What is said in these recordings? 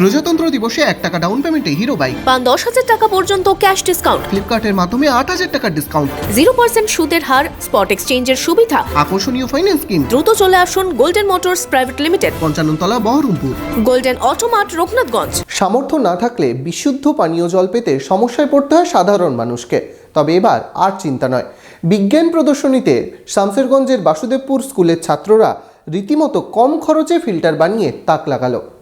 প্রজাতন্ত্র দিবসে এক টাকা ডাউন পেমেন্টে হিরো বাইক পান দশ হাজার টাকা পর্যন্ত ক্যাশ ডিসকাউন্ট ফ্লিপকার্টের মাধ্যমে আট হাজার টাকার ডিসকাউন্ট জিরো পার্সেন্ট সুদের হার স্পট এক্সচেঞ্জের সুবিধা। আকর্ষণীয় ফাইন্যান্স স্কিম দ্রুত চলে আসুন Golden Motors private limited Panchannatala Baharampur. Golden Automart Raghunathganj. সামর্থ্য না থাকলে বিশুদ্ধ পানীয় জল পেতে সমস্যায় পড়তে হয় সাধারণ মানুষকে। তবে এবার আর চিন্তা নয়। বিজ্ঞান প্রদর্শনীতে শামসেরগঞ্জের বাসুদেবপুর স্কুলের ছাত্ররা রীতিমতো কম খরচে ফিল্টার বানিয়ে তাক লাগালো।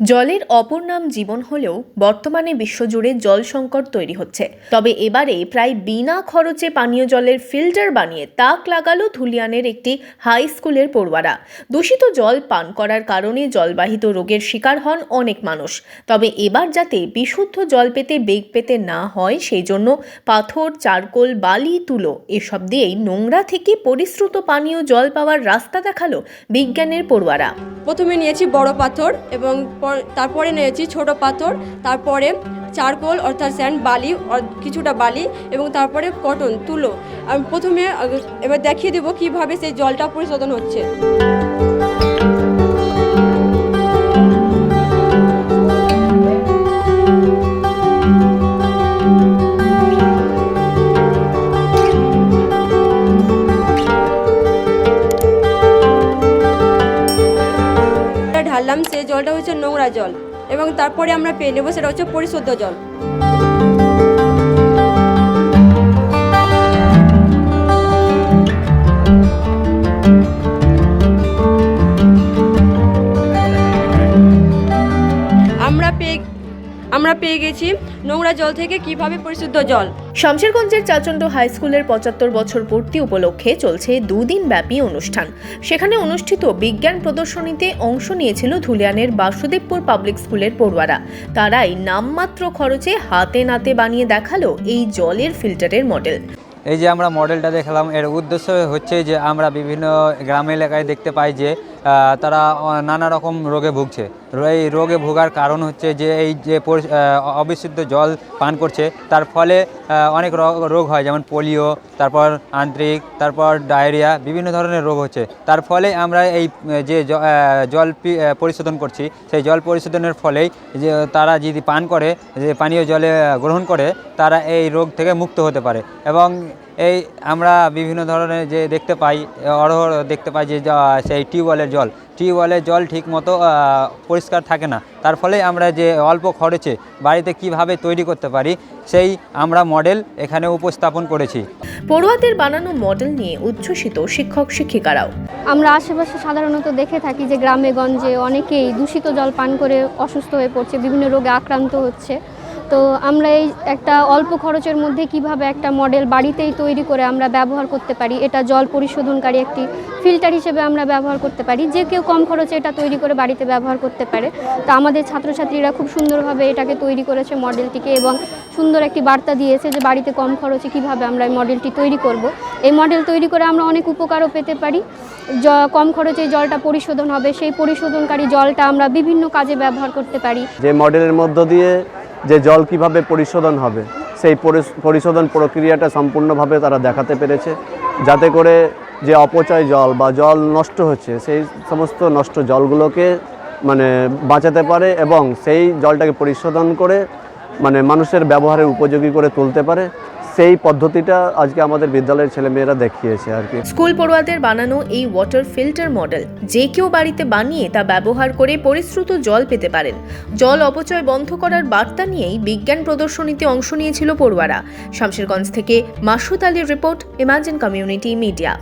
জলের অপর নাম জীবন হলেও বর্তমানে বিশ্বজুড়ে জল সংকট তৈরি হচ্ছে। তবে এবারে প্রায় বিনা খরচে পানীয় জলের ফিল্টার বানিয়ে তাক লাগালো ধুলিয়ানের একটি হাই স্কুলের পড়ুয়ারা। দূষিত জল পান করার কারণে জলবাহিত রোগের শিকার হন অনেক মানুষ। তবে এবার যাতে বিশুদ্ধ জল পেতে বেগ পেতে না হয় সেই জন্য পাথর, চারকোল, বালি, তুলো এসব দিয়েই নোংরা থেকে পরিশ্রুত পানীয় জল পাওয়ার রাস্তা দেখাল বিজ্ঞানের পড়ুয়ারা। প্রথমে নিয়েছি বড় পাথর এবং পর- তারপরে নিয়েছি ছোট পাথর, তারপরে চারকোল অর্থাৎ স্যান্ড বালি কিছুটা বালি এবং তারপরে কটন তুলো। আমি প্রথমে এবার দেখিয়ে দেবো কীভাবে সেই জলটা পরিশোধন হচ্ছে। সেই জলটা হচ্ছে নোংরা জল এবং তারপরে আমরা পেয়ে নেব সেটা হচ্ছে পরিশুদ্ধ জল। আমরা পেয়ে গেছি নোংরা জল থেকে কীভাবে পরিশুদ্ধ জল? শামশেরগঞ্জের চাচণ্ড হাই স্কুলের পঁচাত্তর বছর পূর্তি উপলক্ষে চলছে দুদিন ব্যাপী অনুষ্ঠান। সেখানে অনুষ্ঠিত বিজ্ঞান প্রদর্শনীতে অংশ নিয়েছিল ধুলিয়ানের বাসুদেবপুর পাবলিক স্কুলের পড়ুয়ারা। তারাই নামমাত্র খরচে হাতে নাতে বানিয়ে দেখাল এই জলের ফিল্টারের মডেল। এই যে আমরা মডেলটা দেখলাম এর উদ্দেশ্য হচ্ছে যে আমরা বিভিন্ন গ্রাম এলাকায় দেখতে পাই যে তারা নানা রকম রোগে ভুগছে। এই রোগে ভোগার কারণ হচ্ছে যে, এই যে অবিশুদ্ধ জল পান করছে, তার ফলে অনেক রোগ হয়, যেমন পোলিও, তারপর আন্ত্রিক, তারপর ডায়রিয়া, বিভিন্ন ধরনের রোগ হচ্ছে। তার ফলে আমরা এই, যে জল পরিশোধন করছি, সেই জল পরিশোধনের ফলেই যে, তারা যদি পান করে, যে পানীয় জলে গ্রহণ করে, তারা এই রোগ থেকে মুক্ত হতে পারে। এবং এই আমরা বিভিন্ন ধরনের যে দেখতে পাই অরহর দেখতে পাই যে সেই টিউবওয়েলের জল। টিউবওয়েলের জল ঠিক মতো পরিষ্কার থাকে না। তার ফলে আমরা যে অল্প খরচে বাড়িতে কীভাবে তৈরি করতে পারি সেই আমরা মডেল এখানে উপস্থাপন করেছি। পড়ুয়াদের বানানো মডেল নিয়ে উচ্ছ্বসিত শিক্ষক শিক্ষিকারাও। আমরা আশেপাশে সাধারণত দেখে থাকি যে গ্রামে গঞ্জে অনেকেই দূষিত জল পান করে অসুস্থ হয়ে পড়ছে বিভিন্ন রোগে আক্রান্ত হচ্ছে। তো আমরা এই একটা অল্প খরচের মধ্যে কীভাবে একটা মডেল বাড়িতেই তৈরি করে আমরা ব্যবহার করতে পারি, এটা জল পরিশোধনকারী একটি ফিল্টার হিসেবে আমরা ব্যবহার করতে পারি। যে কেউ কম খরচে এটা তৈরি করে বাড়িতে ব্যবহার করতে পারে। তো আমাদের ছাত্রছাত্রীরা খুব সুন্দরভাবে এটাকে তৈরি করেছে মডেলটিকে এবং সুন্দর একটি বার্তা দিয়েছে যে বাড়িতে কম খরচে কীভাবে আমরা এই মডেলটি তৈরি করব। এই মডেল তৈরি করে আমরা অনেক উপকারও পেতে পারি। জ, কম খরচে জলটা পরিশোধন হবে, সেই পরিশোধনকারী জলটা আমরা বিভিন্ন কাজে ব্যবহার করতে পারি। যে মডেলের মধ্য দিয়ে যে জল কীভাবে পরিশোধন হবে, সেই পরিশ- পরিশোধন প্রক্রিয়াটা সম্পূর্ণভাবে তারা দেখাতে পেরেছে। যাতে করে যে অপচয় জল বা জল নষ্ট হচ্ছে, সেই সমস্ত নষ্ট জলগুলোকে মানে বাঁচাতে পারে এবং সেই জলটাকে পরিশোধন করে মানে মানুষের ব্যবহারের উপযোগী করে তুলতে পারে। সেই পদ্ধতিটা আজকে আমাদের বিদ্যালয়ের ছেলেমেয়েরা দেখিয়েছে আর কি। স্কুল পড়ুয়াদের বানানো এই ওয়াটার ফিল্টার মডেল যে কেউ বাড়িতে বানিয়ে তা ব্যবহার করে পরিশ্রুত জল পেতে পারেন। জল অপচয় বন্ধ করার বার্তা নিয়েই বিজ্ঞান প্রদর্শনীতে অংশ নিয়েছিল পড়ুয়ারা। শামশেরগঞ্জ থেকে মাসুদ আলীর রিপোর্ট ইমাজিন কমিউনিটি মিডিয়া